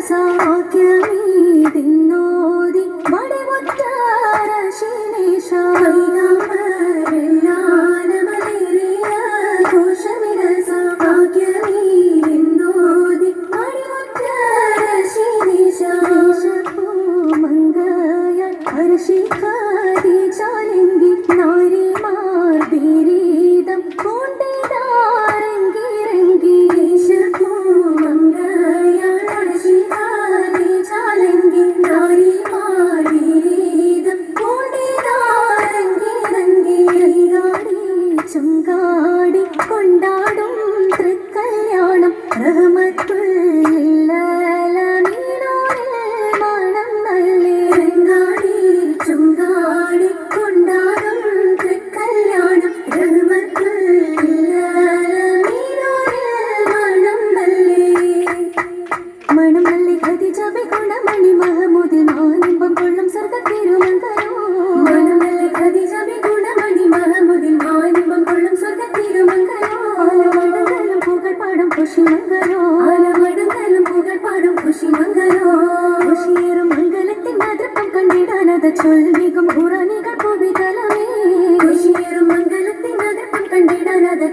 so saakya Ganga ചൊൽവികും ഖുറാനികൾ പുവിതലമേ ഖുഷിയേറും മംഗലത്തിൻ അതിർപ്പം കണ്ടിടാനത്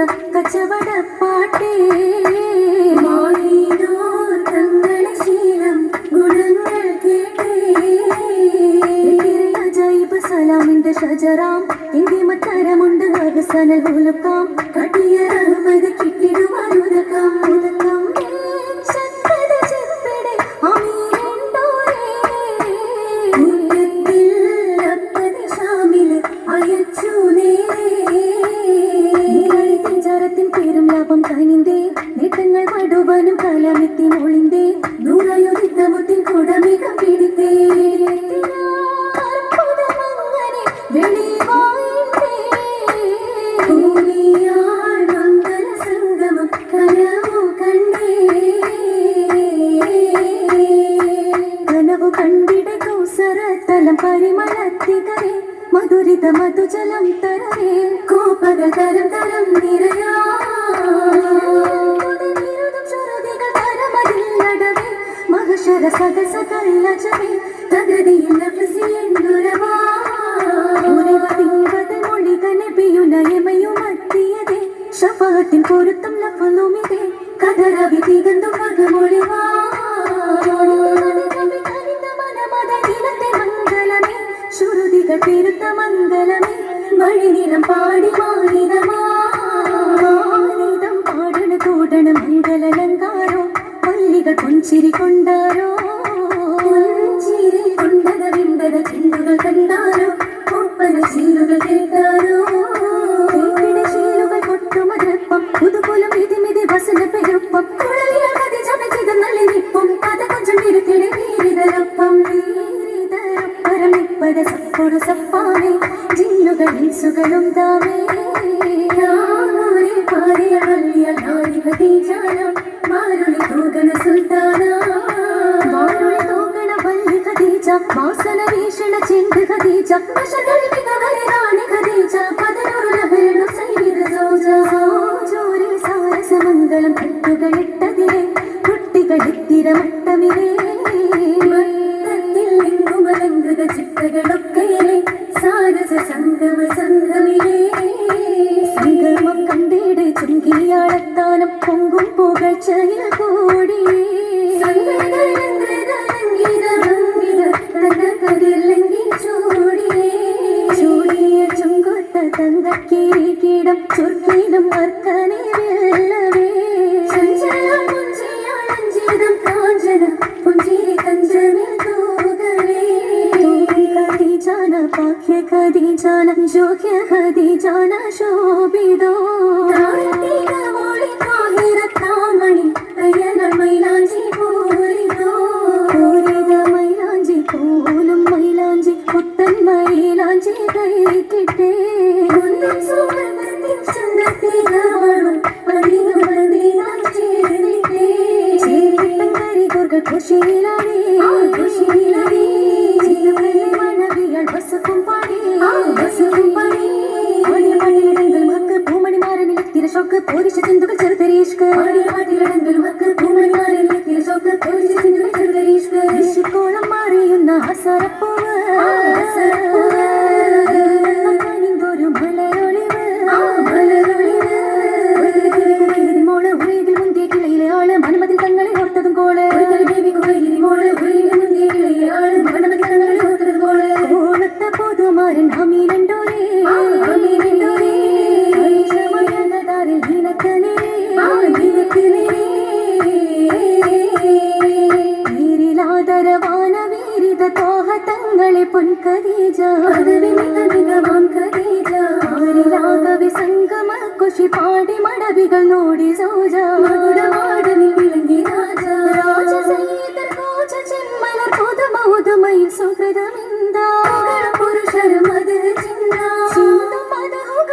സച്ചരിതം Nita കച്ചവടപ്പാട്ടേ മാറിനോ തങ്ങളെ ശീലം ഗുണങ്ങൾ കേട്ടേ. അജൈബ് സലാമിന്റെ ഷജറാം ഇന്ത്യ മത്തരമുണ്ട് അകസനൽ ഉലുക്കാം. കട്ടിയ കിട്ടിടുവാൻ ഉദകം ഉലകം തലം പരിമളത്തികരെ മധുരിത മധുജലം തരവേ കോപ്പകൾ തരം തരം നിറയാ. മഹശര സദസ കല്ലജവേ തകതിയിൽ നഫ്സി എന്നുരവാ. ഷഫാത്തിൻ പൊരുത്തം ലഫലുമിതേ മകമൊളിവാ പെരുത്ത മംഗലമേ മഴനിലം പാടി ജിന്നുകൾ ഇൻസുകളും ദാവേ യാമോരെ പാടിയ വല്യ നാരി ഖദീജാനം മാരുളി തൂകണ സുൽത്താനാ വാരുളി തോകണ വല്ലി ഖദീജ വാസന വീഷണ ചെണ്ട് ഖദീജ വശകൾ മികവരെ റാണി ഖദീജ പതിനൊരു ലഹരണ സൈനിക സൗജ ജോരി സാരസമംഗളം കെട്ടുകളിട്ടതിലെ കുട്ടികളിത്തിരമട്ടമിരേ ചിത്തകളൊക്കെയിലെ സാരസ സംഗമ സംഗമിലേ സംഗമം കണ്ടിടെ ചുങ്കിയാളത്താനം പൊങ്കും പുകഴ്ചയിൽ കൂടി ചൂടിയ. ചുങ്കൊത്ത തങ്കക്കിരീടം ചുർക്കിലും അർക്കനെ വെള്ളവേ. ഖദീജാന പാഖ്യ ഖദീജാന ജോഖ്യ ഖദീജാന ശോഭിതോ പൂരിത? മൈലാഞ്ചി പോലും മൈലാഞ്ചി പുത്തൻ മൈലാഞ്ചി കൈക്കിട്ടേ ചേരിട്ടങ്കരികൾ വിഷുക്കോളം മാറിയുന്ന അസരപ്പൂവ് കനിന്തൊരു മലരൊളിവ് മോൾ ഉറയിൽ മുന്തിയ കിളയിലെ ആൾ മന്മതിൽ തങ്ങളെ ഓർത്തതും കോൾ മോൾ ಮಡವಿಗಳು ನೋಡಿ ಸೋಜ. ಮಗುಡ ಮಾಡಲಿ